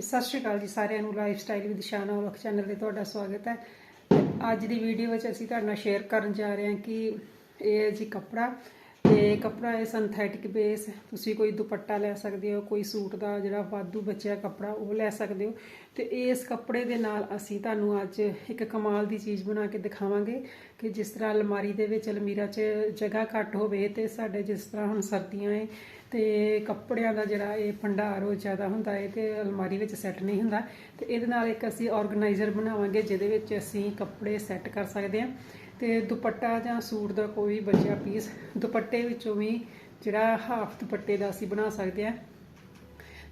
ਸਤਿ ਸ਼੍ਰੀ ਅਕਾਲ ਜੀ ਸਾਰਿਆਂ ਨੂੰ। ਲਾਈਫ ਸਟਾਈਲ ਵਿਦ ਸ਼ਾਨਾ ਵਲਕ ਚੈਨਲ ਤੇ ਤੁਹਾਡਾ ਸਵਾਗਤ ਹੈ। ਅੱਜ ਦੀ ਵੀਡੀਓ ਵਿੱਚ ਅਸੀਂ ਤੁਹਾਡੇ ਨਾਲ ਸ਼ੇਅਰ ਕਰਨ ਜਾ ਰਹੇ ਹਾਂ ਕਿ ਇਹ ਹੈ ਜੀ ਕੱਪੜਾ ਤੇ ਕੱਪੜਾ ਹੈ ਸਿੰਥੈਟਿਕ ਬੇਸ ਤੁਸੀਂ ਕੋਈ ਦੁਪੱਟਾ ਲੈ ਸਕਦੇ ਹੋ, ਕੋਈ ਸੂਟ ਦਾ ਜਿਹੜਾ ਵਾਧੂ ਬਚਿਆ ਕੱਪੜਾ, ਉਹ ਲੈ ਸਕਦੇ ਹੋ। ਤੇ ਇਸ ਕੱਪੜੇ ਦੇ ਨਾਲ ਅਸੀਂ ਤੁਹਾਨੂੰ ਅੱਜ ਇੱਕ ਕਮਾਲ ਦੀ ਚੀਜ਼ ਬਣਾ ਕੇ ਦਿਖਾਵਾਂਗੇ ਕਿ ਜਿਸ ਤਰ੍ਹਾਂ ਅਲਮਾਰੀ ਦੇ ਵਿੱਚ ਅਲਮੀਰਾ 'ਚ ਜਗ੍ਹਾ ਘੱਟ ਹੋਵੇ ਤੇ ਸਾਡੇ ਜਿਸ ਤਰ੍ਹਾਂ ਹੁਣ ਸਰਦੀਆਂ ਹੈ ਤੇ ਕੱਪੜਿਆਂ ਦਾ ਜਿਹੜਾ ਇਹ ਭੰਡਾਰ ਉਹ ਜ਼ਿਆਦਾ ਹੁੰਦਾ ਹੈ ਤੇ ਅਲਮਾਰੀ ਵਿੱਚ ਸੈੱਟ ਨਹੀਂ ਹੁੰਦਾ। ਤੇ ਇਹਦੇ ਨਾਲ ਇੱਕ ਅਸੀਂ ਆਰਗੇਨਾਈਜ਼ਰ ਬਣਾਵਾਂਗੇ, ਜਿਹਦੇ ਵਿੱਚ ਅਸੀਂ ਕੱਪੜੇ ਸੈੱਟ ਕਰ ਸਕਦੇ ਹਾਂ। ਤੇ ਦੁਪੱਟਾ ਜਾਂ ਸੂਟ ਦਾ ਕੋਈ ਬਚਿਆ ਪੀਸ ਦੁਪੱਟੇ ਵਿੱਚੋਂ ਵੀ ਜਿਹੜਾ ਹਾਫ ਦੁਪੱਟੇ ਦਾ ਅਸੀਂ ਬਣਾ ਸਕਦੇ ਹਾਂ।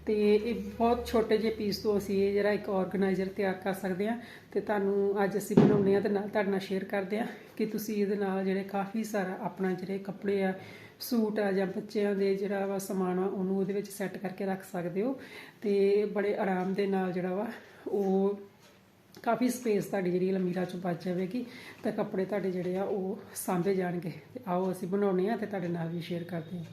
ਤੇ ਇਹ ਬਹੁਤ ਛੋਟੇ ਜਿਹੇ ਪੀਸ ਤੋਂ ਅਸੀਂ ਇਹ ਜਿਹੜਾ ਇੱਕ ਆਰਗੇਨਾਈਜ਼ਰ ਤਿਆਰ ਕਰ ਸਕਦੇ ਹਾਂ ਤੇ ਤੁਹਾਨੂੰ ਅੱਜ ਅਸੀਂ ਬਣਾਉਂਦੇ ਹਾਂ ਤੇ ਨਾਲ ਤੁਹਾਡੇ ਨਾਲ ਸ਼ੇਅਰ ਕਰਦੇ ਹਾਂ ਕਿ ਤੁਸੀਂ ਇਹਦੇ ਨਾਲ ਜਿਹੜੇ ਕਾਫੀ ਸਾਰਾ ਆਪਣਾ ਜਿਹੜੇ ਕੱਪੜੇ ਆ, ਸੂਟ ਆ ਜਾਂ ਬੱਚਿਆਂ ਦੇ ਜਿਹੜਾ ਵਾ ਸਮਾਨ ਆ, ਉਹਨੂੰ ਉਹਦੇ ਵਿੱਚ ਸੈੱਟ ਕਰਕੇ ਰੱਖ ਸਕਦੇ ਹੋ ਤੇ ਬੜੇ ਆਰਾਮ ਦੇ ਨਾਲ ਜਿਹੜਾ ਵਾ ਉਹ ਕਾਫੀ ਸਪੇਸ ਤੁਹਾਡੀ ਜਿਹੜੀ ਅਲਮੀਰਾ ਚੋਂ ਬਚ ਜਾਵੇਗੀ, ਤਾਂ ਕੱਪੜੇ ਤੁਹਾਡੇ ਜਿਹੜੇ ਆ ਉਹ ਸਾਂਭੇ ਜਾਣਗੇ। ਤੇ ਆਓ ਅਸੀਂ ਬਣਾਉਣੇ ਆ ਤੇ ਤੁਹਾਡੇ ਨਾਲ ਵੀ ਸ਼ੇਅਰ ਕਰਦੇ ਹਾਂ।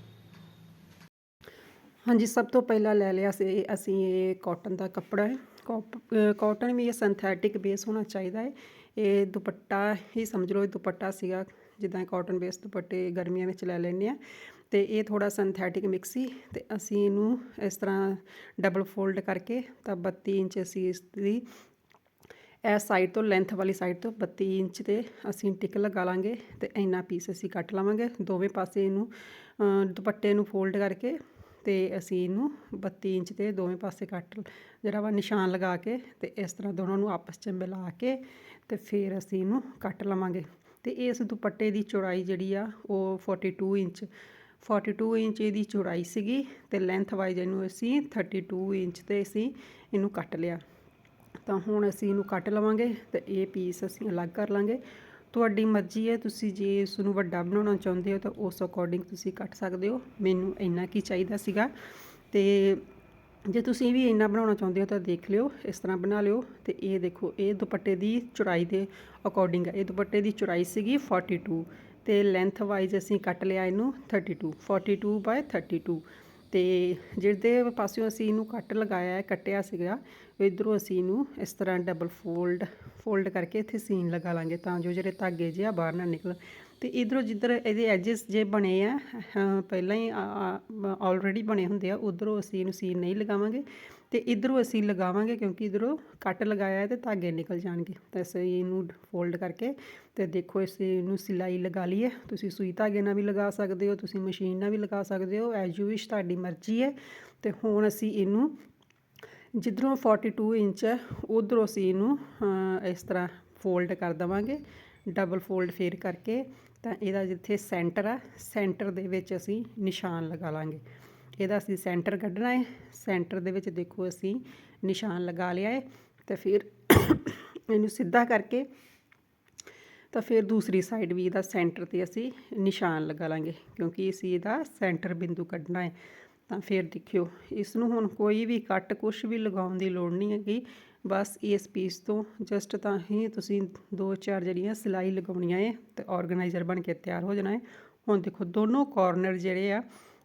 ਹਾਂਜੀ, ਸਭ ਤੋਂ ਪਹਿਲਾਂ ਲੈ ਲਿਆ ਸੀ ਅਸੀਂ ਇਹ ਕਾਟਨ ਦਾ ਕੱਪੜਾ ਹੈ। ਕਾਟਨ ਵੀ ਇਹ ਸਿੰਥੈਟਿਕ ਬੇਸ ਹੋਣਾ ਚਾਹੀਦਾ ਹੈ। ਇਹ ਦੁਪੱਟਾ ਹੀ ਸਮਝ ਲਓ, ਇਹ ਦੁਪੱਟਾ ਸੀਗਾ, ਜਿੱਦਾਂ ਕਾਟਨ ਬੇਸ ਦੁਪੱਟੇ ਗਰਮੀਆਂ ਵਿੱਚ ਲੈ ਲੈਂਦੇ ਆ ਤੇ ਇਹ ਥੋੜਾ ਸਿੰਥੈਟਿਕ ਮਿਕਸ ਸੀ ਤੇ ਅਸੀਂ ਇਹਨੂੰ ਇਸ ਤਰ੍ਹਾਂ ਡਬਲ ਫੋਲਡ ਕਰਕੇ ਤਾਂ 32 ਇੰਚ ਅਸੀਂ ਇਸ ਦੀ ਇਸ ਸਾਈਡ ਤੋਂ ਲੈਂਥ ਵਾਲੀ ਸਾਈਡ ਤੋਂ 32 ਇੰਚ ਤੇ ਅਸੀਂ ਟਿਕ ਲਗਾ ਲਾਂਗੇ ਤੇ ਇੰਨਾ ਪੀਸ ਅਸੀਂ ਕੱਟ ਲਵਾਂਗੇ। ਦੋਵੇਂ ਪਾਸੇ ਇਹਨੂੰ ਦੁਪੱਟੇ ਨੂੰ ਫੋਲਡ ਕਰਕੇ ਤੇ ਅਸੀਂ ਇਹਨੂੰ 32 ਇੰਚ ਤੇ ਦੋਵੇਂ ਪਾਸੇ ਕੱਟ ਜਿਹੜਾ ਵਾ ਨਿਸ਼ਾਨ ਲਗਾ ਕੇ ਤੇ ਇਸ ਤਰ੍ਹਾਂ ਦੋਨਾਂ ਨੂੰ ਆਪਸ 'ਚ ਮਿਲਾ ਕੇ ਤੇ ਫਿਰ ਅਸੀਂ ਇਹਨੂੰ ਕੱਟ ਲਵਾਂਗੇ। ਤੇ ਇਸ ਦੁਪੱਟੇ ਦੀ ਚੌੜਾਈ ਜਿਹੜੀ ਆ ਉਹ 42 ਇੰਚ 42 ਇੰਚ ਇਹਦੀ ਚੌੜਾਈ ਸੀਗੀ ਤੇ ਲੈਂਥ ਵਾਈਜ਼ ਇਹਨੂੰ ਅਸੀਂ 32 ਇੰਚ ਤੇ ਅਸੀਂ ਇਹਨੂੰ ਕੱਟ ਲਿਆ। ਤਾਂ ਹੁਣ ਅਸੀਂ ਇਹਨੂੰ ਕੱਟ ਲਵਾਂਗੇ ਤੇ ਇਹ ਪੀਸ ਅਸੀਂ ਅਲੱਗ ਕਰ ਲਾਂਗੇ। ਤੁਹਾਡੀ ਮਰਜ਼ੀ ਹੈ, ਤੁਸੀਂ ਜੇ ਇਸ ਨੂੰ ਵੱਡਾ ਬਣਾਉਣਾ ਚਾਹੁੰਦੇ ਹੋ ਤਾਂ ਉਸ ਅਕੋਰਡਿੰਗ ਤੁਸੀਂ ਕੱਟ ਸਕਦੇ ਹੋ। ਮੈਨੂੰ ਇੰਨਾ ਕੀ ਚਾਹੀਦਾ ਸੀਗਾ। ਤੇ ਜੇ ਤੁਸੀਂ ਵੀ ਇੰਨਾ ਬਣਾਉਣਾ ਚਾਹੁੰਦੇ ਹੋ ਤਾਂ ਦੇਖ ਲਿਓ, ਇਸ ਤਰ੍ਹਾਂ ਬਣਾ ਲਿਓ। ਤੇ ਇਹ ਦੇਖੋ, ਇਹ ਦੁਪੱਟੇ ਦੀ ਚੌੜਾਈ ਦੇ ਅਕੋਰਡਿੰਗ ਹੈ ਇਹ ਦੁਪੱਟੇ ਦੀ ਚੌੜਾਈ ਸੀਗੀ 42 ਤੇ ਲੈਂਥ ਵਾਈਜ਼ ਅਸੀਂ ਕੱਟ ਲਿਆ ਇਹਨੂੰ 32 42 ਬਾਈ 32 ਅਤੇ ਜਿਹਦੇ ਪਾਸਿਓਂ ਅਸੀਂ ਇਹਨੂੰ ਕੱਟ ਲਗਾਇਆ ਹੈ ਕੱਟਿਆ ਸੀਗਾ ਇੱਧਰੋਂ ਅਸੀਂ ਇਹਨੂੰ ਇਸ ਤਰ੍ਹਾਂ ਡਬਲ ਫੋਲਡ ਫੋਲਡ ਕਰਕੇ ਇੱਥੇ ਸੀਨ ਲਗਾ ਲਾਂਗੇ ਤਾਂ ਜੋ ਜਿਹੜੇ ਧਾਗੇ ਜਿਹੇ ਆ ਬਾਹਰ ਨਾ ਨਿਕਲਣ। ਤੇ ਇਧਰੋਂ ਜਿੱਧਰ ਇਹਦੇ ਐਜਸ ਜੇ ਬਣੇ ਆ ਪਹਿਲਾਂ ਹੀ ਆਲਰੇਡੀ ਬਣੇ ਹੁੰਦੇ ਆ, ਉਧਰੋਂ ਅਸੀਂ ਇਹਨੂੰ ਸੀਨ ਨਹੀਂ ਲਗਾਵਾਂਗੇ। ਤੇ ਇਧਰੋਂ ਅਸੀਂ ਲਗਾਵਾਂਗੇ ਕਿਉਂਕਿ ਇਧਰੋਂ ਕੱਟ ਲਗਾਇਆ ਹੈ ਤੇ ਧਾਗੇ ਨਿਕਲ ਜਾਣਗੇ। ਤਾਂ ਅਸੀਂ ਇਹਨੂੰ ਫੋਲਡ ਕਰਕੇ ਤੇ ਦੇਖੋ ਇਸ ਇਹਨੂੰ ਸਿਲਾਈ ਲਗਾ ਲਈ ਹੈ ਤੁਸੀਂ ਸੂਈ ਧਾਗੇ ਨਾਲ ਵੀ ਲਗਾ ਸਕਦੇ ਹੋ, ਤੁਸੀਂ ਮਸ਼ੀਨ ਨਾਲ ਵੀ ਲਗਾ ਸਕਦੇ ਹੋ ਐਜ ਯੂ ਵਿਸ਼ ਤੁਹਾਡੀ ਮਰਜ਼ੀ ਹੈ। ਤੇ ਹੁਣ ਅਸੀਂ ਇਹਨੂੰ ਜਿੱਧਰੋਂ 42 ਇੰਚ ਹੈ, ਉਧਰੋਂ ਅਸੀਂ ਇਹਨੂੰ ਇਸ ਤਰ੍ਹਾਂ ਫੋਲਡ ਕਰ ਦਵਾਂਗੇ। ਡਬਲ ਫੋਲਡ ਫੇਰ ਕਰਕੇ ਤਾਂ ਇਹਦਾ ਜਿੱਥੇ ਸੈਂਟਰ ਆ ਸੈਂਟਰ ਦੇ ਵਿੱਚ ਅਸੀਂ ਨਿਸ਼ਾਨ ਲਗਾ ਲਾਂਗੇ। ਇਹਦਾ ਅਸੀਂ ਸੈਂਟਰ ਕੱਢਣਾ ਹੈ। ਸੈਂਟਰ ਦੇ ਵਿੱਚ ਦੇਖੋ ਅਸੀਂ ਨਿਸ਼ਾਨ ਲਗਾ ਲਿਆ ਹੈ ਤੇ ਫਿਰ ਇਹਨੂੰ ਸਿੱਧਾ ਕਰਕੇ ਤਾਂ ਫਿਰ ਦੂਸਰੀ ਸਾਈਡ ਵੀ ਇਹਦਾ ਸੈਂਟਰ ਤੇ ਅਸੀਂ ਨਿਸ਼ਾਨ ਲਗਾ ਲਾਂਗੇ ਕਿਉਂਕਿ ਅਸੀਂ ਇਹਦਾ ਸੈਂਟਰ ਬਿੰਦੂ ਕੱਢਣਾ ਹੈ। ਤਾਂ ਫਿਰ ਦੇਖਿਓ ਇਸ ਨੂੰ ਹੁਣ ਕੋਈ ਵੀ ਕੱਟ ਕੁਛ ਵੀ ਲਗਾਉਣ ਦੀ ਲੋੜ ਨਹੀਂ ਹੈਗੀ। ਬਸ ਇਸ ਪੀਸ ਤੋਂ ਜਸਟ ਤਾਂ ਹੀ ਤੁਸੀਂ ਦੋ ਚਾਰ ਜਿਹੜੀਆਂ ਸਿਲਾਈ ਲਗਾਉਣੀਆਂ ਹੈ ਤੇ ਆਰਗੇਨਾਈਜ਼ਰ ਬਣ ਕੇ ਤਿਆਰ ਹੋ ਜਾਣਾ ਹੈ। ਹੁਣ ਦੇਖੋ ਦੋਨੋਂ ਕਾਰਨਰ ਜਿਹੜੇ ਆ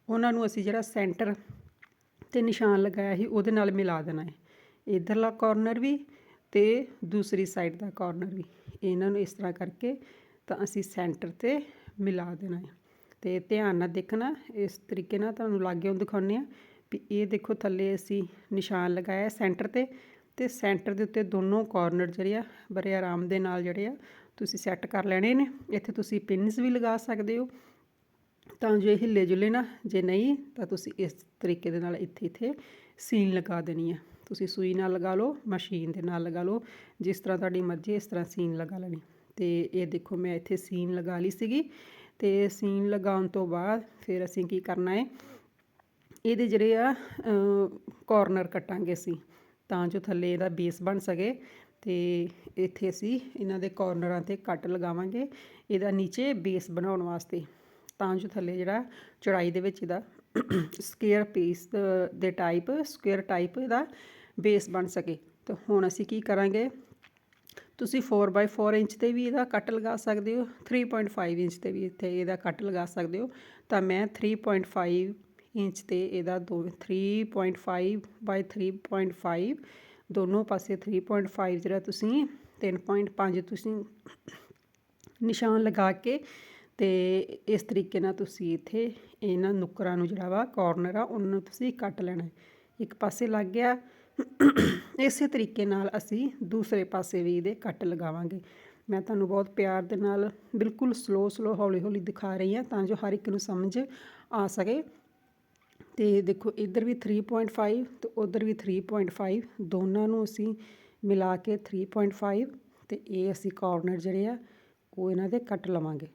ਉਹਨਾਂ ਨੂੰ ਅਸੀਂ ਜਿਹੜਾ ਸੈਂਟਰ ਤੇ ਨਿਸ਼ਾਨ ਲਗਾਇਆ ਸੀ, ਉਹਦੇ ਨਾਲ ਮਿਲਾ ਦੇਣਾ ਹੈ। ਇੱਧਰਲਾ ਕੋਰਨਰ ਵੀ ਅਤੇ ਦੂਸਰੀ ਸਾਈਡ ਦਾ ਕੋਰਨਰ ਵੀ। ਇਹਨਾਂ ਨੂੰ ਇਸ ਤਰ੍ਹਾਂ ਕਰਕੇ ਤਾਂ ਅਸੀਂ ਸੈਂਟਰ ਤੇ ਮਿਲਾ ਦੇਣਾ ਹੈ। ਅਤੇ ਧਿਆਨ ਨਾਲ ਦੇਖਣਾ, ਇਸ ਤਰੀਕੇ ਨਾਲ ਤੁਹਾਨੂੰ ਲਾਗਿਓਂ ਦਿਖਾਉਂਦੇ ਆ ਵੀ ਇਹ ਦੇਖੋ ਥੱਲੇ ਅਸੀਂ ਨਿਸ਼ਾਨ ਲਗਾਇਆ ਸੈਂਟਰ ਤੇ ਤੇ ਸੈਂਟਰ ਦੇ ਉੱਤੇ ਦੋਨੋਂ ਕਾਰਨਰ ਜਿਹੜੇ ਆ, ਬੜੇ ਆਰਾਮ ਦੇ ਨਾਲ ਜਿਹੜੇ ਆ, ਤੁਸੀਂ ਸੈੱਟ ਕਰ ਲੈਣੇ ਨੇ। ਇੱਥੇ ਤੁਸੀਂ ਪਿੰਨਸ ਵੀ ਲਗਾ ਸਕਦੇ ਹੋ। ਤਾਂ ਜੋ ਇਹ ਹਿੱਲੇ ਜੁਲੇ ਨਾ, ਜੇ ਨਹੀਂ, ਤਾਂ ਤੁਸੀਂ ਇਸ ਤਰੀਕੇ ਦੇ ਨਾਲ ਇੱਥੇ ਇੱਥੇ ਸੀਨ ਲਗਾ ਦੇਣੀ ਹੈ ਤੁਸੀਂ ਸੂਈ ਨਾਲ ਲਗਾ ਲਓ, ਮਸ਼ੀਨ ਦੇ ਨਾਲ ਲਗਾ ਲਓ, ਜਿਸ ਤਰ੍ਹਾਂ ਤੁਹਾਡੀ ਮਰਜ਼ੀ, ਇਸ ਤਰ੍ਹਾਂ ਸੀਨ ਲਗਾ ਲੈਣੀ। ਤੇ ਇਹ ਦੇਖੋ, ਮੈਂ ਇੱਥੇ ਸੀਨ ਲਗਾ ਲਈ ਸੀਗੀ। ਤੇ ਸੀਨ ਲਗਾਉਣ ਤੋਂ ਬਾਅਦ ਫਿਰ ਅਸੀਂ ਕੀ ਕਰਨਾ ਹੈ ਇਹਦੇ ਜਿਹੜੇ ਆ ਕਾਰਨਰ ਕੱਟਾਂਗੇ ਅਸੀਂ, ਤਾਂ ਜੋ ਥੱਲੇ ਇਹਦਾ ਬੇਸ ਬਣ ਸਕੇ। ਤੇ ਇੱਥੇ ਅਸੀਂ ਇਹਨਾਂ ਦੇ ਕਾਰਨਰਾਂ ਤੇ ਕੱਟ ਲਗਾਵਾਂਗੇ। ਇਹਦਾ ਨੀਚੇ ਬੇਸ ਬਣਾਉਣ ਵਾਸਤੇ। ਤਾਂ ਜੋ ਥੱਲੇ ਜਿਹੜਾ ਚੌੜਾਈ ਦੇ ਵਿੱਚ ਇਹਦਾ ਸਕੁਅਰ ਪੀਸ ਦੇ ਟਾਈਪ ਸਕੁਅਰ ਟਾਈਪ ਇਹਦਾ ਬੇਸ ਬਣ ਸਕੇ। ਤਾਂ ਹੁਣ ਅਸੀਂ ਕੀ ਕਰਾਂਗੇ? ਤੁਸੀਂ 4x4 ਇੰਚ ਤੇ ਵੀ ਇਹਦਾ ਕੱਟ ਲਗਾ ਸਕਦੇ ਹੋ 3.5 ਇੰਚ ਤੇ ਵੀ ਇੱਥੇ ਇਹਦਾ ਕੱਟ ਲਗਾ ਸਕਦੇ ਹੋ। ਤਾਂ ਮੈਂ 3.5 ਇੰਚ ਤੇ ਇਹਦਾ ਦੋ 3.5 ਬਾਈ 3.5 ਦੋਨੋਂ ਪਾਸੇ 3.5 ਜਿਹੜਾ ਤੁਸੀਂ 3.5 ਤੁਸੀਂ ਨਿਸ਼ਾਨ ਲਗਾ ਕੇ ਅਤੇ ਇਸ ਤਰੀਕੇ ਨਾਲ ਤੁਸੀਂ ਇੱਥੇ ਇਹਨਾਂ ਨੁੱਕਰਾਂ ਨੂੰ ਜਿਹੜਾ ਵਾ ਕੋਰਨਰ ਆ, ਉਹਨਾਂ ਨੂੰ ਤੁਸੀਂ ਕੱਟ ਲੈਣਾ ਇੱਕ ਪਾਸੇ ਲੱਗ ਗਿਆ। ਇਸੇ ਤਰੀਕੇ ਨਾਲ ਅਸੀਂ ਦੂਸਰੇ ਪਾਸੇ ਵੀ ਇਹਦੇ ਕੱਟ ਲਗਾਵਾਂਗੇ। ਮੈਂ ਤੁਹਾਨੂੰ ਬਹੁਤ ਪਿਆਰ ਦੇ ਨਾਲ ਬਿਲਕੁਲ ਸਲੋ ਸਲੋ ਹੌਲੀ ਹੌਲੀ ਦਿਖਾ ਰਹੀ ਹਾਂ ਤਾਂ ਜੋ ਹਰ ਇੱਕ ਨੂੰ ਸਮਝ ਆ ਸਕੇ। ਤੇ ਦੇਖੋ, ਇੱਧਰ ਵੀ 3.5 ਤੇ ਉਧਰ ਵੀ 3.5 ਦੋਨਾਂ ਨੂੰ ਅਸੀਂ ਮਿਲਾ ਕੇ 3.5 ਤੇ ਇਹ ਅਸੀਂ ਕਾਰਨਰ ਜਿਹੜੇ ਆ, ਉਹ ਇਹਨਾਂ ਦੇ ਕੱਟ ਲਵਾਂਗੇ।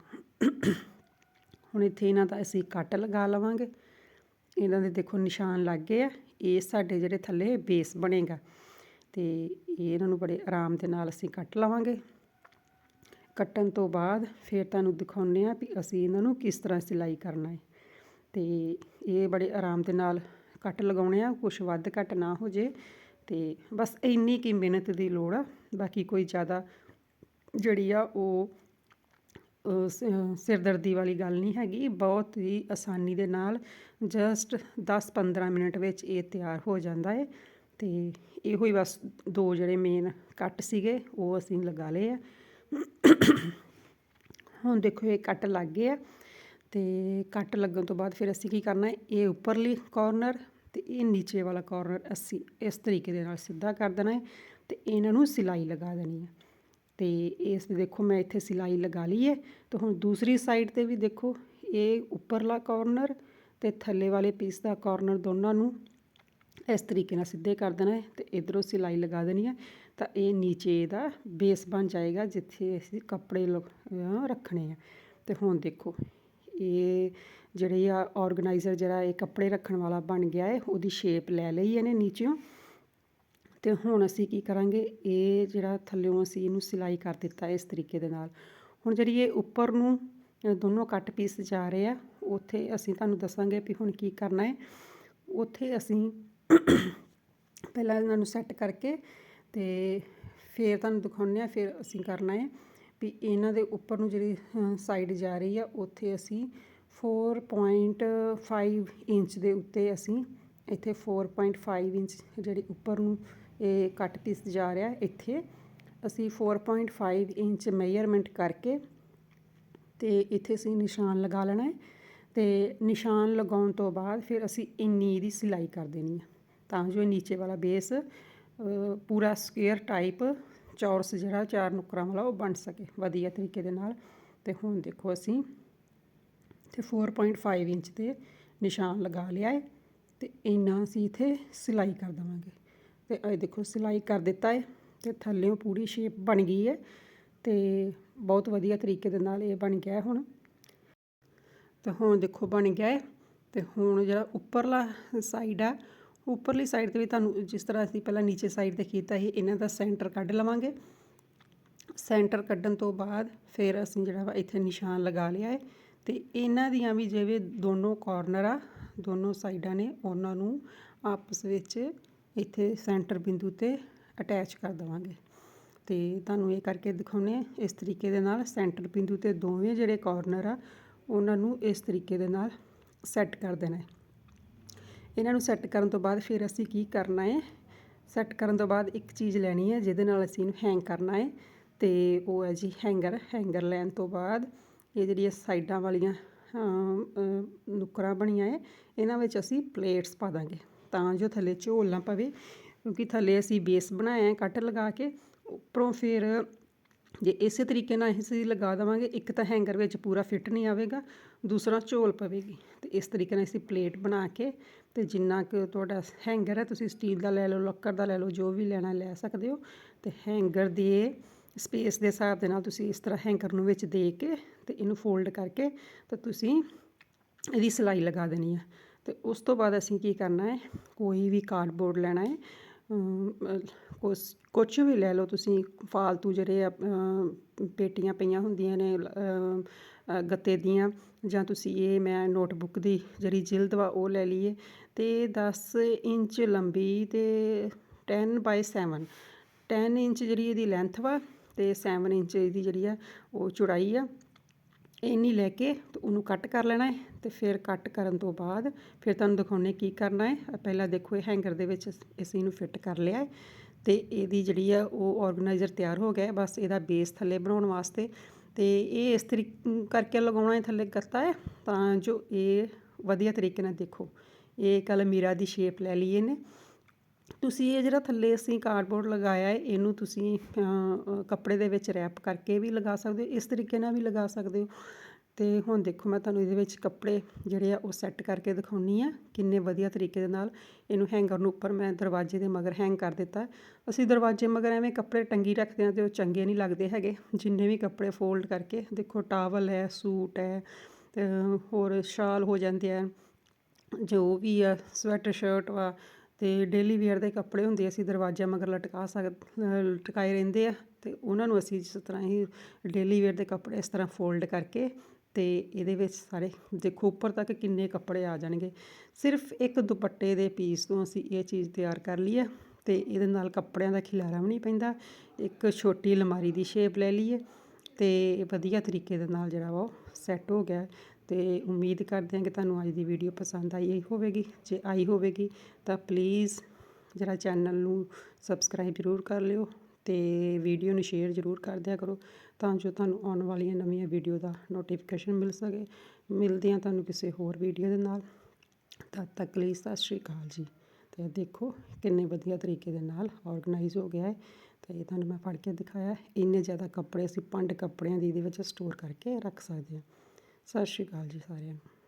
ਹੁਣ ਇੱਥੇ ਇਹਨਾਂ ਦਾ ਅਸੀਂ ਕੱਟ ਲਗਾ ਲਵਾਂਗੇ। ਇਹਨਾਂ ਦੇ ਦੇਖੋ ਨਿਸ਼ਾਨ ਲੱਗ ਗਏ ਆ। ਇਹ ਸਾਡੇ ਜਿਹੜੇ ਥੱਲੇ ਬੇਸ ਬਣੇਗਾ। ਤੇ ਇਹ ਇਹਨਾਂ ਨੂੰ ਬੜੇ ਆਰਾਮ ਦੇ ਨਾਲ ਅਸੀਂ ਕੱਟ ਲਵਾਂਗੇ। ਕੱਟਣ ਤੋਂ ਬਾਅਦ ਫਿਰ ਤੁਹਾਨੂੰ ਦਿਖਾਉਂਦੇ ਆ ਵੀ ਅਸੀਂ ਇਹਨਾਂ ਨੂੰ ਕਿਸ ਤਰ੍ਹਾਂ ਸਿਲਾਈ ਕਰਨਾ ਹੈ। ਤੇ ਇਹ ਬੜੇ ਆਰਾਮ ਦੇ ਨਾਲ ਕੱਟ ਲਗਾਉਣੇ ਆ। ਕੁਝ ਵੱਧ ਘੱਟ ਨਾ ਹੋ ਜੇ। ਤੇ ਬਸ ਇੰਨੀ ਕੀ ਮਿਹਨਤ ਦੀ ਲੋੜ ਆ। ਬਾਕੀ ਕੋਈ ਜ਼ਿਆਦਾ ਜਿਹੜੀ ਆ ਉਹ ਸਿਰਦਰਦੀ ਵਾਲੀ ਗੱਲ ਨਹੀਂ ਹੈਗੀ। ਬਹੁਤ ਹੀ ਆਸਾਨੀ ਦੇ ਨਾਲ ਜਸਟ 10-15 ਮਿੰਟ ਵਿੱਚ ਇਹ ਤਿਆਰ ਹੋ ਜਾਂਦਾ ਹੈ ਅਤੇ ਇਹੋ ਹੀ ਬਸ ਦੋ ਜਿਹੜੇ ਮੇਨ ਕੱਟ ਸੀਗੇ, ਉਹ ਅਸੀਂ ਲਗਾ ਲਏ ਆ। ਹੁਣ ਦੇਖੋ ਇਹ ਕੱਟ ਲੱਗ ਗਏ ਆ। ਅਤੇ ਕੱਟ ਲੱਗਣ ਤੋਂ ਬਾਅਦ ਫਿਰ ਅਸੀਂ ਕੀ ਕਰਨਾ ਇਹ ਉੱਪਰਲੀ ਕਾਰਨਰ ਅਤੇ ਇਹ ਨੀਚੇ ਵਾਲਾ ਕਾਰਨਰ ਅਸੀਂ ਇਸ ਤਰੀਕੇ ਦੇ ਨਾਲ ਸਿੱਧਾ ਕਰ ਦੇਣਾ ਹੈ ਅਤੇ ਇਹਨਾਂ ਨੂੰ ਸਿਲਾਈ ਲਗਾ ਦੇਣੀ ਹੈ ਅਤੇ ਇਸ ਦੇਖੋ ਮੈਂ ਇੱਥੇ ਸਿਲਾਈ ਲਗਾ ਲਈ ਹੈ। ਅਤੇ ਹੁਣ ਦੂਸਰੀ ਸਾਈਡ ਤੇ ਵੀ ਦੇਖੋ, ਇਹ ਉੱਪਰਲਾ ਕੋਰਨਰ ਅਤੇ ਥੱਲੇ ਵਾਲੇ ਪੀਸ ਦਾ ਕੋਰਨਰ ਦੋਨਾਂ ਨੂੰ ਇਸ ਤਰੀਕੇ ਨਾਲ ਸਿੱਧੇ ਕਰ ਦੇਣਾ ਹੈ ਤੇ ਇਧਰੋਂ ਸਿਲਾਈ ਲਗਾ ਦੇਣੀ ਹੈ। ਤਾਂ ਇਹ ਨੀਚੇ ਦਾ ਬੇਸ ਬਣ ਜਾਏਗਾ ਜਿੱਥੇ ਅਸੀਂ ਕੱਪੜੇ ਲਗ- ਰੱਖਣੇ ਆ। ਅਤੇ ਹੁਣ ਦੇਖੋ, ਇਹ ਜਿਹੜੇ ਆ ਆਰਗੇਨਾਈਜ਼ਰ ਜਿਹੜਾ ਇਹ ਕੱਪੜੇ ਰੱਖਣ ਵਾਲਾ ਬਣ ਗਿਆ ਹੈ, ਉਹਦੀ ਸ਼ੇਪ ਲੈ ਲਈ ਇਹਨੇ ਨੀਚਿਓਂ। ਅਤੇ ਹੁਣ ਅਸੀਂ ਕੀ ਕਰਾਂਗੇ? ਇਹ ਜਿਹੜਾ ਥੱਲਿਓਂ ਅਸੀਂ ਇਹਨੂੰ ਸਿਲਾਈ ਕਰ ਦਿੱਤਾ ਇਸ ਤਰੀਕੇ ਦੇ ਨਾਲ। ਹੁਣ ਜਿਹੜੀ ਇਹ ਉੱਪਰ ਨੂੰ ਦੋਨੋਂ ਕੱਟ ਪੀਸ ਜਾ ਰਹੇ ਆ, ਉੱਥੇ ਅਸੀਂ ਤੁਹਾਨੂੰ ਦੱਸਾਂਗੇ ਵੀ ਹੁਣ ਕੀ ਕਰਨਾ ਹੈ। ਉੱਥੇ ਅਸੀਂ ਪਹਿਲਾਂ ਇਹਨਾਂ ਨੂੰ ਸੈੱਟ ਕਰਕੇ ਤੇ ਫਿਰ ਤੁਹਾਨੂੰ ਦਿਖਾਉਂਦੇ ਆ ਫਿਰ ਅਸੀਂ ਕਰਨਾ ਹੈ ਵੀ ਇਹਨਾਂ ਦੇ ਉੱਪਰ ਨੂੰ ਜਿਹੜੀ ਸਾਈਡ ਜਾ ਰਹੀ ਆ, ਉੱਥੇ ਅਸੀਂ 4.5 ਇੰਚ ਦੇ ਉੱਤੇ ਅਸੀਂ ਇੱਥੇ 4.5 ਇੰਚ ਜਿਹੜੀ ਉੱਪਰ ਨੂੰ ਇਹ ਕੱਟ ਪੀਸ ਜਾ ਰਿਹਾ ਇੱਥੇ। ਅਸੀਂ 4.5 ਇੰਚ ਮੈਜ਼ਰਮੈਂਟ ਕਰਕੇ ਤੇ ਇੱਥੇ ਅਸੀਂ ਨਿਸ਼ਾਨ ਲਗਾ ਲੈਣਾ ਹੈ ਤੇ ਨਿਸ਼ਾਨ ਲਗਾਉਣ ਤੋਂ ਬਾਅਦ ਫਿਰ ਅਸੀਂ ਇੰਨੀ ਦੀ ਸਿਲਾਈ ਕਰ ਦੇਣੀ ਹੈ। ਤਾਂ ਜੋ ਇਹ ਨੀਚੇ ਵਾਲਾ ਬੇਸ ਪੂਰਾ ਸਕੁਅਰ ਟਾਈਪ ਚੌਰਸ ਜਿਹੜਾ, ਚਾਰ ਨੁਕਰਾਂ ਵਾਲਾ ਉਹ ਬਣ ਸਕੇ ਵਧੀਆ ਤਰੀਕੇ ਦੇ ਨਾਲ। ਤੇ ਹੁਣ ਦੇਖੋ ਅਸੀਂ ਤੇ 4.5 ਇੰਚ ਤੇ ਨਿਸ਼ਾਨ ਲਗਾ ਲਿਆ ਹੈ ਤੇ ਇੰਨਾ ਅਸੀਂ ਇਥੇ ਸਿਲਾਈ ਕਰ ਦਵਾਂਗੇ। ਤੇ ਇਹ ਦੇਖੋ ਸਿਲਾਈ ਕਰ ਦਿੱਤਾ ਹੈ ਤੇ ਥੱਲੇੋਂ ਪੂਰੀ ਸ਼ੇਪ ਬਣ ਗਈ ਹੈ ਤੇ ਬਹੁਤ ਵਧੀਆ ਤਰੀਕੇ ਦੇ ਨਾਲ ਇਹ ਬਣ ਗਿਆ ਹੈ ਹੁਣ। ਤੇ ਹੁਣ ਦੇਖੋ ਬਣ ਗਿਆ ਹੈ ਤੇ ਹੁਣ ਜਿਹੜਾ ਉੱਪਰਲਾ ਸਾਈਡ ਆ, ਉੱਪਰਲੀ ਸਾਈਡ ਤੇ ਵੀ ਤੁਹਾਨੂੰ ਜਿਸ ਤਰ੍ਹਾਂ ਅਸੀਂ ਪਹਿਲਾਂ ਨੀਚੇ ਸਾਈਡ ਤੇ ਕੀਤਾ ਸੀ, ਇਹਨਾਂ ਦਾ ਸੈਂਟਰ ਕੱਢ ਲਵਾਂਗੇ। ਸੈਂਟਰ ਕੱਢਣ ਤੋਂ ਬਾਅਦ ਫਿਰ ਅਸੀਂ ਜਿਹੜਾ ਵਾ ਇੱਥੇ ਨਿਸ਼ਾਨ ਲਗਾ ਲਿਆ ਹੈ ਤੇ ਇਹਨਾਂ ਦੀਆਂ ਵੀ ਜਿਵੇਂ ਦੋਨੋਂ ਕਾਰਨਰ ਆ, ਦੋਨੋਂ ਸਾਈਡਾਂ ਨੇ, ਉਹਨਾਂ ਨੂੰ ਆਪਸ ਵਿੱਚ ਇੱਥੇ ਸੈਂਟਰ ਬਿੰਦੂ ਤੇ ਅਟੈਚ ਕਰ ਦੇਵਾਂਗੇ। ਤੇ ਤੁਹਾਨੂੰ ਇਹ ਕਰਕੇ ਦਿਖਾਉਨੇ ਆ ਇਸ ਤਰੀਕੇ ਦੇ ਨਾਲ ਸੈਂਟਰ ਬਿੰਦੂ ਤੇ ਦੋਵੇਂ ਜਿਹੜੇ ਕਾਰਨਰ ਆ ਉਹਨਾਂ ਨੂੰ ਇਸ ਤਰੀਕੇ ਦੇ ਨਾਲ ਸੈੱਟ ਕਰ ਦੇਣਾ ਹੈ। ਇਹਨਾਂ ਨੂੰ ਸੈੱਟ ਕਰਨ ਤੋਂ ਬਾਅਦ ਫਿਰ ਅਸੀਂ ਕੀ ਕਰਨਾ ਹੈ? ਸੈੱਟ ਕਰਨ ਤੋਂ ਬਾਅਦ ਇੱਕ ਚੀਜ਼ ਲੈਣੀ ਹੈ ਜਿਹਦੇ ਨਾਲ ਅਸੀਂ ਇਹਨੂੰ ਹੈਂਗ ਕਰਨਾ ਹੈ। ਤੇ ਉਹ ਹੈ ਜੀ ਹੈਂਗਰ ਹੈਂਗਰ ਲੈਣ ਤੋਂ ਬਾਅਦ ਇਹ ਜਿਹੜੀਆਂ ਸਾਈਡਾਂ ਵਾਲੀਆਂ ਅਮ, ਨੁੱਕਰਾਂ ਬਣੀਆਂ ਹੈ ਇਹਨਾਂ ਵਿੱਚ ਅਸੀਂ ਪਲੇਟਸ ਪਾ ਦਾਂਗੇ। ਤਾਂ ਜੋ ਥੱਲੇ ਝੋਲ ਨਾ ਪਵੇ, ਕਿਉਂਕਿ ਥੱਲੇ ਅਸੀਂ ਬੇਸ ਬਣਾਇਆ ਹੈ ਕੱਟ ਲਗਾ ਕੇ, ਉੱਪਰੋਂ ਫਿਰ ਜੇ ਇਸੇ ਤਰੀਕੇ ਨਾਲ ਅਸੀਂ ਲਗਾ ਦੇਵਾਂਗੇ, ਇੱਕ ਤਾਂ ਹੈਂਗਰ ਵਿੱਚ ਪੂਰਾ ਫਿੱਟ ਨਹੀਂ ਆਵੇਗਾ, ਦੂਸਰਾ ਝੋਲ ਪਵੇਗੀ। ਤੇ ਇਸ ਤਰੀਕੇ ਨਾਲ ਅਸੀਂ ਪਲੇਟ ਬਣਾ ਕੇ, ਤੇ ਜਿੰਨਾ ਕੁ ਤੁਹਾਡਾ ਹੈਂਗਰ ਹੈ, ਤੁਸੀਂ ਸਟੀਲ ਦਾ ਲੈ ਲਓ, ਲੱਕੜ ਦਾ ਲੈ ਲਓ, ਜੋ ਵੀ ਲੈਣਾ ਲੈ ਸਕਦੇ ਹੋ। ਤੇ ਹੈਂਗਰ ਦੇ ਸਪੇਸ ਦੇ ਹਿਸਾਬ ਦੇ ਨਾਲ ਤੁਸੀਂ ਇਸ ਤਰ੍ਹਾਂ ਹੈਂਗਰ ਨੂੰ ਵਿੱਚ ਦੇ ਕੇ, ਤੇ ਇਹਨੂੰ ਫੋਲਡ ਕਰਕੇ, ਤੇ ਤੁਸੀਂ ਇਹਦੀ ਸਿਲਾਈ ਲਗਾ ਦੇਣੀ ਹੈ। ਤੇ ਉਸ ਤੋਂ ਬਾਅਦ ਅਸੀਂ ਕੀ ਕਰਨਾ ਹੈ? ਕੋਈ ਵੀ ਕਾਰਡਬੋਰਡ ਲੈਣਾ ਹੈ। ਅਮ, ਕੁਛ ਕੁਛ ਵੀ ਲੈ ਲਓ ਤੁਸੀਂ। ਫਾਲਤੂ ਜਿਹੜੇ ਆ, ਪੇਟੀਆਂ ਪਈਆਂ ਹੁੰਦੀਆਂ ਨੇ ਗੱਤੇ ਦੀਆਂ ਜਾਂ ਤੁਸੀਂ ਇਹ ਮੈਂ ਨੋਟਬੁੱਕ ਦੀ ਜਿਹੜੀ ਜਿਲਦ ਵਾ ਉਹ ਲੈ ਲਈਏ। ਤੇ 10 ਇੰਚ ਲੰਬੀ ਤੇ 10 ਬਾਈ 7 10 ਇੰਚ ਜਿਹੜੀ ਇਹਦੀ ਲੈਂਥ ਵਾ ਤੇ 7 ਇੰਚ ਇਹਦੀ ਜਿਹੜੀ ਆ ਉਹ ਚੌੜਾਈ ਆ। ਇੰਨੀ ਲੈ ਕੇ ਤੇ ਉਹਨੂੰ ਕੱਟ ਕਰ ਲੈਣਾ ਹੈ ਤੇ ਫਿਰ ਕੱਟ ਕਰਨ ਤੋਂ ਬਾਅਦ ਫਿਰ ਤੁਹਾਨੂੰ ਦਿਖਾਉਣੇ ਕੀ ਕਰਨਾ ਹੈ। ਪਹਿਲਾਂ ਦੇਖੋ ਇਹ ਹੈਂਗਰ ਦੇ ਵਿੱਚ ਅਸੀਂ ਇਹਨੂੰ ਫਿੱਟ ਕਰ ਲਿਆ ਹੈ ਤੇ ਇਹਦੀ ਜਿਹੜੀ ਆ ਉਹ ਆਰਗੇਨਾਈਜ਼ਰ ਤਿਆਰ ਹੋ ਗਿਆ ਬਸ ਇਹਦਾ ਬੇਸ ਥੱਲੇ ਬਣਾਉਣ ਵਾਸਤੇ ਤੇ ਇਹ ਇਸ ਤਰੀਕੇ ਕਰਕੇ ਲਗਾਉਣਾ ਹੈ ਥੱਲੇ ਗੱਤਾ ਹੈ ਤਾਂ ਜੋ ਇਹ ਵਧੀਆ ਤਰੀਕੇ ਨਾਲ ਦੇਖੋ। ਇਹ ਕਲਮੀਰਾ ਦੀ ਸ਼ੇਪ ਲੈ ਲਈ ਇਹਨੇ। ਤੁਸੀਂ ਇਹ ਜਿਹੜਾ ਥੱਲੇ ਅਸੀਂ ਕਾਰਡਬੋਰਡ ਲਗਾਇਆ ਹੈ, ਇਹਨੂੰ ਤੁਸੀਂ ਕੱਪੜੇ ਦੇ ਵਿੱਚ ਰੈਪ ਕਰਕੇ ਵੀ ਲਗਾ ਸਕਦੇ ਹੋ, ਇਸ ਤਰੀਕੇ ਨਾਲ ਵੀ ਲਗਾ ਸਕਦੇ ਹੋ। ਅਤੇ ਹੁਣ ਦੇਖੋ ਮੈਂ ਤੁਹਾਨੂੰ ਇਹਦੇ ਵਿੱਚ ਕੱਪੜੇ ਜਿਹੜੇ ਆ ਉਹ ਸੈੱਟ ਕਰਕੇ ਦਿਖਾਉਣੀ ਆ, ਕਿੰਨੇ ਵਧੀਆ ਤਰੀਕੇ ਦੇ ਨਾਲ ਇਹਨੂੰ ਹੈਂਗਰ ਨੂੰ ਉੱਪਰ ਮੈਂ ਦਰਵਾਜ਼ੇ ਦੇ ਮਗਰ ਹੈਂਗ ਕਰ ਦਿੱਤਾ। ਅਸੀਂ ਦਰਵਾਜ਼ੇ ਮਗਰ ਐਵੇਂ ਕੱਪੜੇ ਟੰਗੀ ਰੱਖਦੇ ਹਾਂ ਤੇ ਉਹ ਚੰਗੇ ਨਹੀਂ ਲੱਗਦੇ ਹੈਗੇ, ਜਿੰਨੇ ਵੀ ਕੱਪੜੇ ਫੋਲਡ ਕਰਕੇ, ਦੇਖੋ ਟਾਵਲ ਹੈ, ਸੂਟ ਹੈ ਹੋਰ ਸ਼ਾਲ ਹੋ ਜਾਂਦੇ ਆ, ਜੋ ਵੀ ਆ ਸਵੈਟਰ ਸ਼ਰਟ ਵਾ ਅਤੇ ਡੇਲੀ ਵੇਅਰ ਦੇ ਕੱਪੜੇ ਹੁੰਦੇ ਅਸੀਂ ਦਰਵਾਜ਼ੇ ਮਗਰ ਲਟਕਾ ਸਕ ਲਟਕਾਏ ਰਹਿੰਦੇ ਆ ਅਤੇ ਉਹਨਾਂ ਨੂੰ ਅਸੀਂ ਜਿਸ ਤਰ੍ਹਾਂ ਹੀ ਡੇਲੀ ਵੇਅਰ ਦੇ ਕੱਪੜੇ ਇਸ ਤਰ੍ਹਾਂ ਫੋਲਡ ਕਰਕੇ ਅਤੇ ਇਹਦੇ ਵਿੱਚ ਸਾਰੇ ਦੇਖੋ ਉੱਪਰ ਤੱਕ ਕਿੰਨੇ ਕੱਪੜੇ ਆ ਜਾਣਗੇ। ਸਿਰਫ ਇੱਕ ਦੁਪੱਟੇ ਦੇ ਪੀਸ ਤੋਂ ਅਸੀਂ ਇਹ ਚੀਜ਼ ਤਿਆਰ ਕਰ ਲਈ ਹੈ ਅਤੇ ਇਹਦੇ ਨਾਲ ਕੱਪੜਿਆਂ ਦਾ ਖਿਲਾਰਾ ਵੀ ਨਹੀਂ ਪੈਂਦਾ। ਇੱਕ ਛੋਟੀ ਅਲਮਾਰੀ ਦੀ ਸ਼ੇਪ ਲੈ ਲਈਏ ਅਤੇ ਵਧੀਆ ਤਰੀਕੇ ਦੇ ਨਾਲ ਜਿਹੜਾ ਵਾ ਉਹ ਸੈੱਟ ਹੋ ਗਿਆ। ਤੇ ਉਮੀਦ ਕਰਦੇ ਹਾਂ ਕਿ ਤੁਹਾਨੂੰ ਅੱਜ ਦੀ ਵੀਡੀਓ ਪਸੰਦ ਆਈ ਹੋਵੇਗੀ। ਜੇ ਆਈ ਹੋਵੇਗੀ, ਤਾਂ ਪਲੀਜ਼ ਜਿਹੜਾ ਚੈਨਲ ਨੂੰ ਸਬਸਕ੍ਰਾਈਬ ਜ਼ਰੂਰ ਕਰ ਲਿਓ ਤੇ ਵੀਡੀਓ ਨੂੰ ਸ਼ੇਅਰ ਜ਼ਰੂਰ ਕਰ ਦਿਆ ਕਰੋ ਤਾਂ ਜੋ ਤੁਹਾਨੂੰ ਆਉਣ ਵਾਲੀਆਂ ਨਵੀਆਂ ਵੀਡੀਓ ਦਾ ਨੋਟੀਫਿਕੇਸ਼ਨ ਮਿਲ ਸਕੇ। ਮਿਲਦੇ ਹਾਂ ਤੁਹਾਨੂੰ ਕਿਸੇ ਹੋਰ ਵੀਡੀਓ ਦੇ ਨਾਲ। ਤਦ ਤੱਕ ਲਈ ਸਤਿ ਸ਼੍ਰੀ ਅਕਾਲ ਜੀ। ਤੇ ਦੇਖੋ ਕਿੰਨੇ ਵਧੀਆ ਤਰੀਕੇ ਦੇ ਨਾਲ ਆਰਗੇਨਾਈਜ਼ ਹੋ ਗਿਆ ਹੈ ਤੇ ਇਹ ਤੁਹਾਨੂੰ ਮੈਂ ਫੜ ਕੇ ਦਿਖਾਇਆ। ਇੰਨੇ ਜ਼ਿਆਦਾ ਕੱਪੜੇ ਅਸੀਂ ਪੰਡ ਕੱਪੜਿਆਂ ਦੀ ਇਹਦੇ ਵਿੱਚ ਸਟੋਰ ਕਰਕੇ ਰੱਖ ਸਕਦੇ ਹਾਂ। ਸਤਿ ਸ਼੍ਰੀ ਅਕਾਲ ਜੀ ਸਾਰਿਆਂ ਨੂੰ।